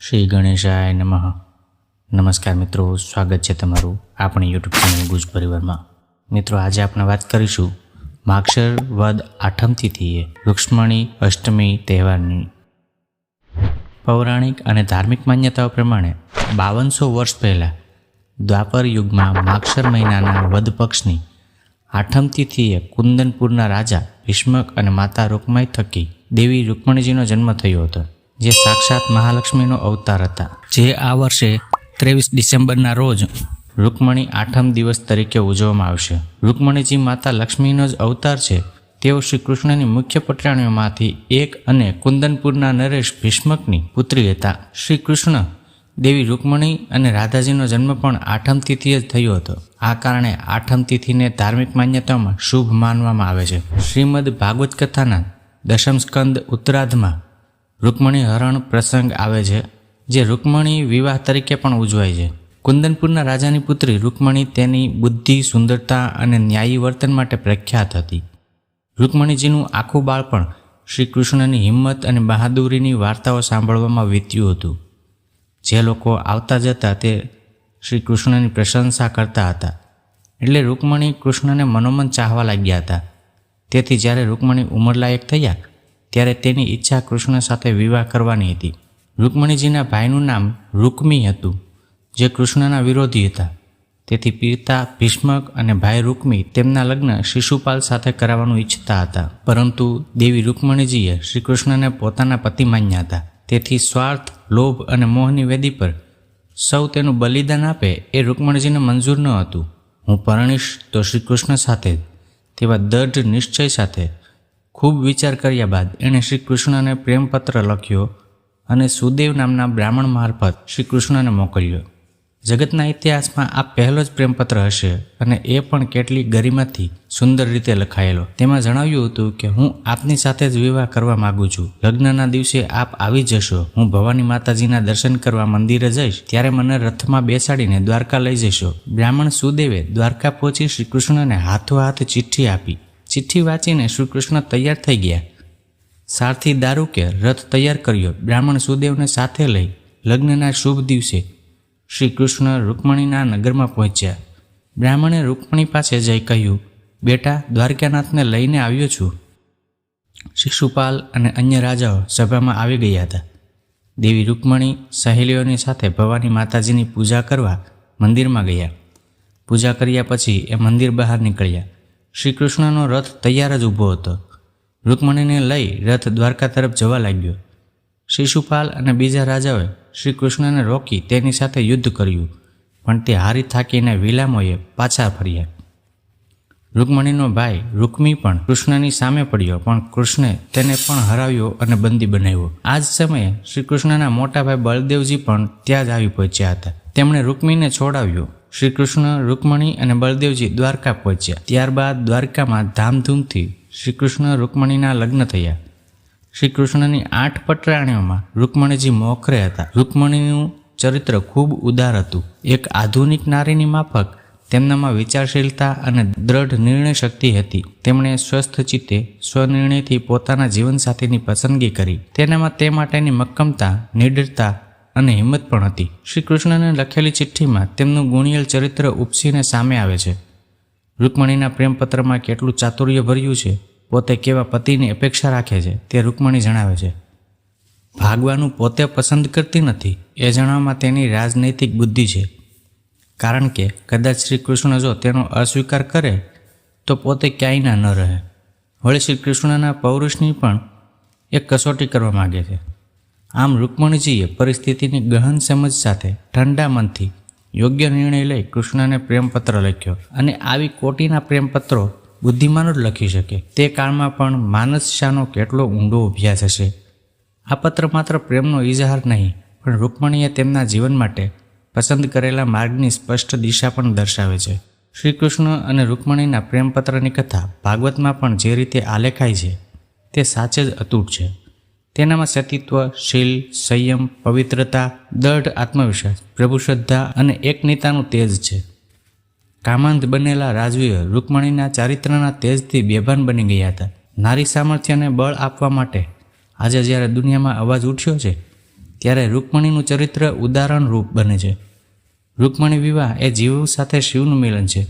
શ્રી ગણેશાય નમઃ. નમસ્કાર મિત્રો, સ્વાગત છે તમારું આપણી યુટ્યુબ ચેનલ ગુજ પરિવારમાં. મિત્રો, આજે આપણે વાત કરીશું માક્ષર વદ આઠમ તિથિએ રૂક્ષ્મણી અષ્ટમી તહેવારની. પૌરાણિક અને ધાર્મિક માન્યતાઓ પ્રમાણે બાવનસો વર્ષ પહેલાં દ્વાપર યુગમાં માક્ષર મહિનાના વદ પક્ષની આઠમ તિથિએ કુંદનપુરના રાજા ભીષ્મક અને માતા રૂકમાઈ થકી દેવી રૂકમણીજીનો જન્મ થયો હતો. જે સાક્ષાત મહાલક્ષ્મીનો અવતાર હતા. જે આ વર્ષે ત્રેવીસ ડિસેમ્બરના રોજ રૂકમણી આઠમ દિવસ તરીકે ઉજવવામાં આવશે. રૂકમણીજી માતા લક્ષ્મીનો જ અવતાર છે. તેઓ શ્રી કૃષ્ણની મુખ્ય પટરાણીઓમાંથી એક અને કુંદનપુરના નરેશ ભીષ્મકની પુત્રી હતા. શ્રી કૃષ્ણ દેવી રૂકમણી અને રાધાજીનો જન્મ પણ આઠમ તિથિએ જ થયો હતો. આ કારણે આઠમ તિથિને ધાર્મિક માન્યતાઓમાં શુભ માનવામાં આવે છે. શ્રીમદ ભાગવત કથાના દશમ સ્કંદ ઉત્તરાર્ધમાં રૂકમણી હરણ પ્રસંગ આવે છે, જે રૂકમણી વિવાહ તરીકે પણ ઉજવાય છે. કુંદનપુરના રાજાની પુત્રી રૂકમણી તેની બુદ્ધિ, સુંદરતા અને ન્યાયી વર્તન માટે પ્રખ્યાત હતી. રૂકમણીજીનું આખું બાળપણ શ્રી કૃષ્ણની હિંમત અને બહાદુરીની વાર્તાઓ સાંભળવામાં વીત્યું હતું. જે લોકો આવતા જતા તે શ્રી કૃષ્ણની પ્રશંસા કરતા હતા. એટલે રૂકમણી કૃષ્ણને મનોમન ચાહવા લાગ્યા હતા. તેથી જ્યારે રૂકમણી ઉંમરલાયક થયા ત્યારે તેની ઈચ્છા કૃષ્ણ સાથે વિવાહ કરવાની હતી. રૂકમણીજીના ભાઈનું નામ રૂકમી હતું, જે કૃષ્ણના વિરોધી હતા. તેથી પિતા ભીષ્મક અને ભાઈ રૂકમી તેમના લગ્ન શિશુપાલ સાથે કરાવવાનું ઈચ્છતા હતા. પરંતુ દેવી રૂકમણીજીએ શ્રી કૃષ્ણને પોતાના પતિ માન્યા હતા. તેથી સ્વાર્થ, લોભ અને મોહની વેદી પર સૌ તેનું બલિદાન આપે એ રૂકમણીજીને મંજૂર ન હતું. હું પરણીશ તો શ્રી કૃષ્ણ સાથે, તેવા દઢ નિશ્ચય સાથે ખૂબ વિચાર કર્યા બાદ એણે શ્રી કૃષ્ણને પ્રેમપત્ર લખ્યો અને સુદેવ નામના બ્રાહ્મણ મારફત શ્રી કૃષ્ણને મોકલ્યો. જગતના ઇતિહાસમાં આ પહેલો જ પ્રેમપત્ર હશે અને એ પણ કેટલી ગરિમાથી સુંદર રીતે લખાયેલો. તેમાં જણાવ્યું હતું કે હું આપની સાથે જ વિવાહ કરવા માગું છું. લગ્નના દિવસે આપ આવી જશો. હું ભવાની માતાજીના દર્શન કરવા મંદિરે જઈશ. ત્યારે મને રથમાં બેસાડીને દ્વારકા લઈ જશો. બ્રાહ્મણ સુદેવે દ્વારકા પહોંચી શ્રી કૃષ્ણને હાથો હાથ ચિઠ્ઠી આપી. ચિઠ્ઠી વાંચીને શ્રીકૃષ્ણ તૈયાર થઈ ગયા. સારથી દારૂકે રથ તૈયાર કર્યો. બ્રાહ્મણ સુદેવને સાથે લઈ લગ્નના શુભ દિવસે શ્રી કૃષ્ણ રૂકમણીના નગરમાં પહોંચ્યા. બ્રાહ્મણે રૂકમણી પાસે જઈ કહ્યું, બેટા, દ્વારકાનાથને લઈને આવ્યો છું. શિશુપાલ અને અન્ય રાજાઓ સભામાં આવી ગયા હતા. દેવી રૂકમણી સહેલીઓની સાથે ભવાની માતાજીની પૂજા કરવા મંદિરમાં ગયા. પૂજા કર્યા પછી એ મંદિર બહાર નીકળ્યા. શ્રી કૃષ્ણનો રથ તૈયાર જ ઊભો હતો. રૂકમણીને લઈ રથ દ્વારકા તરફ જવા લાગ્યો. શિશુપાલ અને બીજા રાજાઓએ શ્રી કૃષ્ણને રોકી તેની સાથે યુદ્ધ કર્યું, પણ તે હારી થાકીને વિલામોએ પાછા ફર્યા. રૂકમણીનો ભાઈ રૂકમી પણ કૃષ્ણની સામે પડ્યો, પણ કૃષ્ણે તેને પણ હરાવ્યો અને બંદી બનાવ્યો. આ જ સમયે શ્રી કૃષ્ણના મોટા ભાઈ બળદેવજી પણ ત્યાં જ આવી પહોંચ્યા હતા. તેમણે રૂકમીને છોડાવ્યો. શ્રી કૃષ્ણ રૂકમણી અને બળદેવજી દ્વારકા પહોંચ્યા. ત્યારબાદ દ્વારકામાં ધામધૂમથી શ્રી કૃષ્ણ રૂકમણીના લગ્ન થયા. શ્રી કૃષ્ણની આઠ પટરાણીઓમાં રૂકમણીજી મોખરે હતા. રૂકમણીનું ચરિત્ર ખૂબ ઉદાર હતું. એક આધુનિક નારીની માફક, તેમનામાં વિચારશીલતા અને દ્રઢ નિર્ણય શક્તિ હતી. તેમણે સ્વસ્થ ચિત્તે સ્વનિર્ણયથી પોતાના જીવનસાથીની પસંદગી કરી. તેનામાં તે માટેની મક્કમતા, નિડરતા અને હિંમત પણ હતી. શ્રી કૃષ્ણને લખેલી ચિઠ્ઠીમાં તેમનું ગુણિયલ ચરિત્ર ઉપસીને સામે આવે છે. રૂકમણીના પ્રેમપત્રમાં કેટલું ચાતુર્ય ભર્યું છે, પોતે કેવા પતિની અપેક્ષા રાખે છે, તે રૂકમણી જણાવે છે. ભાગવાનું પોતે પસંદ કરતી નથી, એ જણાવવામાં તેની રાજનૈતિક બુદ્ધિ છે. કારણ કે, કદાચ શ્રી કૃષ્ણ જો તેનો અસ્વીકાર કરે, તો પોતે ક્યાંય ના ન રહે. વળી શ્રી કૃષ્ણના પૌરુષની પણ એક કસોટી કરવા માગે છે. આમ રૂકમણીજીએ પરિસ્થિતિની ગહન સમજ સાથે ઠંડા મનથી યોગ્ય નિર્ણય લઈ કૃષ્ણને પ્રેમપત્ર લખ્યો અને આવી કોટીના પ્રેમપત્રો બુદ્ધિમાનો જ લખી શકે. તે કાળમાં પણ માનસ શાનો કેટલો ઊંડો અભ્યાસ હશે? આ પત્ર માત્ર પ્રેમનો ઇઝહાર નહીં, પણ રૂકમણીએ તેમના જીવન માટે પસંદ કરેલા માર્ગની સ્પષ્ટ દિશા પણ દર્શાવે છે. શ્રી કૃષ્ણ અને રૂકમણીના પ્રેમપત્રની કથા ભાગવતમાં પણ જે રીતે આલેખાય છે, તે સાચે જ અતૂટ છે. તેનામાં સતીત્વ, શીલ, સંયમ, પવિત્રતા, દઢ, આત્મવિશ્વાસ પ્રભુ શ્રદ્ધા અને એકનીતાનું તેજ છે. કામાંત બનેલા રાજવીઓ રૂકમણીના ચારિત્રના તેજથી બેભાન બની ગયા હતા. નારી સામર્થ્યને બળ આપવા માટે આજે જ્યારે દુનિયામાં અવાજ ઉઠ્યો છે, ત્યારે રૂકમણીનું ચરિત્ર ઉદાહરણરૂપ બને છે. રૂકમણી વિવાહ એ જીવ સાથે શિવનું મિલન છે.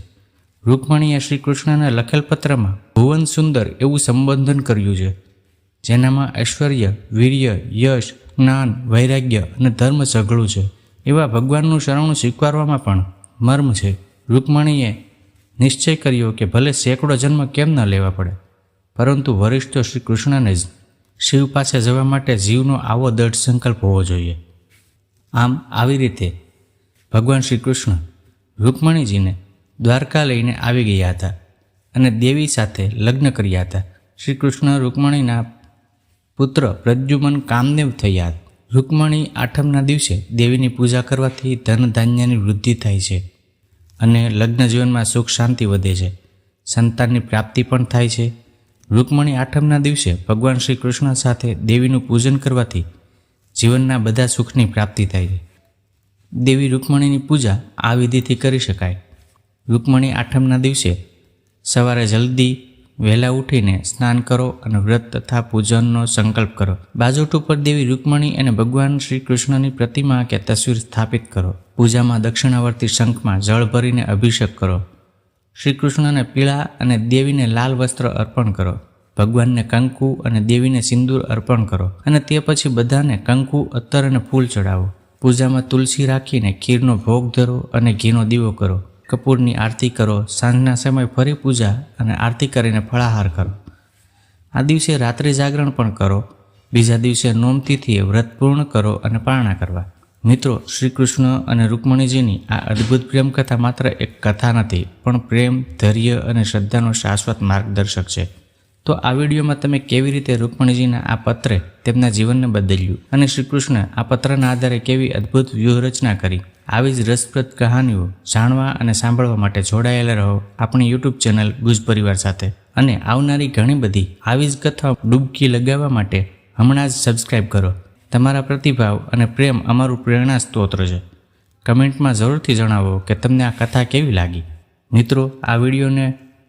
રૂકમણીએ શ્રી કૃષ્ણને લખેલ પત્રમાં ભુવન સુંદર એવું સંબોધન કર્યું છે. જેનામાં ઐશ્વર્ય, વીર્ય, યશ, જ્ઞાન, વૈરાગ્ય અને ધર્મ સઘળું છે. એવા ભગવાનનું શરણું સ્વીકારવામાં પણ મર્મ છે. રૂકમણીએ નિશ્ચય કર્યો કે ભલે સેંકડો જન્મ કેમ ન લેવા પડે, પરંતુ વરિષ્ઠ શ્રી કૃષ્ણને જ શિવ પાસે જવા માટે જીવનો આવો દૃઢ સંકલ્પ હોવો જોઈએ. આમ આવી રીતે ભગવાન શ્રી કૃષ્ણ રૂકમણીજીને દ્વારકા લઈને આવી ગયા હતા અને દેવી સાથે લગ્ન કર્યા હતા. શ્રી કૃષ્ણ રૂકમણીના પુત્ર પ્રદ્યુમન કામદેવ થયા. રૂકમણી આઠમના દિવસે દેવીની પૂજા કરવાથી ધન ધાન્યની વૃદ્ધિ થાય છે અને લગ્ન જીવનમાં સુખ શાંતિ વધે છે. સંતાનની પ્રાપ્તિ પણ થાય છે. રૂકમણી આઠમના દિવસે ભગવાન શ્રી કૃષ્ણ સાથે દેવીનું પૂજન કરવાથી જીવનના બધા સુખની પ્રાપ્તિ થાય છે. દેવી રૂકમણીની પૂજા આ વિધિથી કરી શકાય. રૂકમણી આઠમના દિવસે સવારે જલ્દી વહેલા ઉઠીને સ્નાન કરો અને વ્રત તથા પૂજનનો સંકલ્પ કરો. બાજોટ ઉપર દેવી રૂકમણી અને ભગવાન શ્રી કૃષ્ણની પ્રતિમા કે તસવીર સ્થાપિત કરો. પૂજામાં દક્ષિણાવર્તી શંખમાં જળ ભરીને અભિષેક કરો. શ્રી કૃષ્ણને પીળા અને દેવીને લાલ વસ્ત્ર અર્પણ કરો. ભગવાનને કંકુ અને દેવીને સિંદૂર અર્પણ કરો અને તે પછી બધાને કંકુ અત્તર અને ફૂલ ચડાવો પૂજામાં તુલસી રાખીને ખીરનો ભોગ ધરો અને ઘીનો દીવો કરો. કપૂરની આરતી કરો, સાંજના સમય ફરી પૂજા અને આરતી કરીને ફળાહાર કરો. આ દિવસે રાત્રિ જાગરણ પણ કરો, બીજા દિવસે નોમતીથી વ્રત પૂર્ણ કરો અને પારણા કરવા. મિત્રો શ્રી કૃષ્ણ અને રૂકમણીજીની આ અદ્ભુત પ્રેમ કથા માત્ર એક કથા નથી, પણ પ્રેમ, ધૈર્ય અને શ્રદ્ધાનો શાશ્વત માર્ગદર્શક છે. તો આ વિડીયોમાં તમે કેવી રીતે રૂકમણીજીના આ પત્રે તેમના જીવનને બદલ્યું અને શ્રી કૃષ્ણ આ પત્રના આધારે કેવી અદ્ભુત વ્યૂહરચના કરી? આવી જ રસપ્રદ કહાનીઓ જાણવા અને સાંભળવા માટે જોડાયેલા રહો આપણી યુટ્યુબ ચેનલ ગુજ પરિવાર સાથે. અને આવનારી ઘણી બધી આવી જ કથાઓ ડૂબકી લગાવવા માટે હમણાં જ સબસ્ક્રાઈબ કરો. તમારા પ્રતિભાવ અને પ્રેમ અમારું પ્રેરણા સ્ત્રોત છે કમેન્ટમાં જરૂરથી જણાવો કે તમને આ કથા કેવી લાગી. મિત્રો, આ વિડીયોને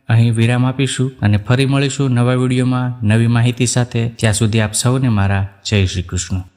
અહીં વિરામ આપીશું અને ફરી મળીશું નવા વિડીયોમાં નવી માહિતી સાથે. ત્યાં સુધી આપ સૌને મારા જય શ્રી કૃષ્ણ.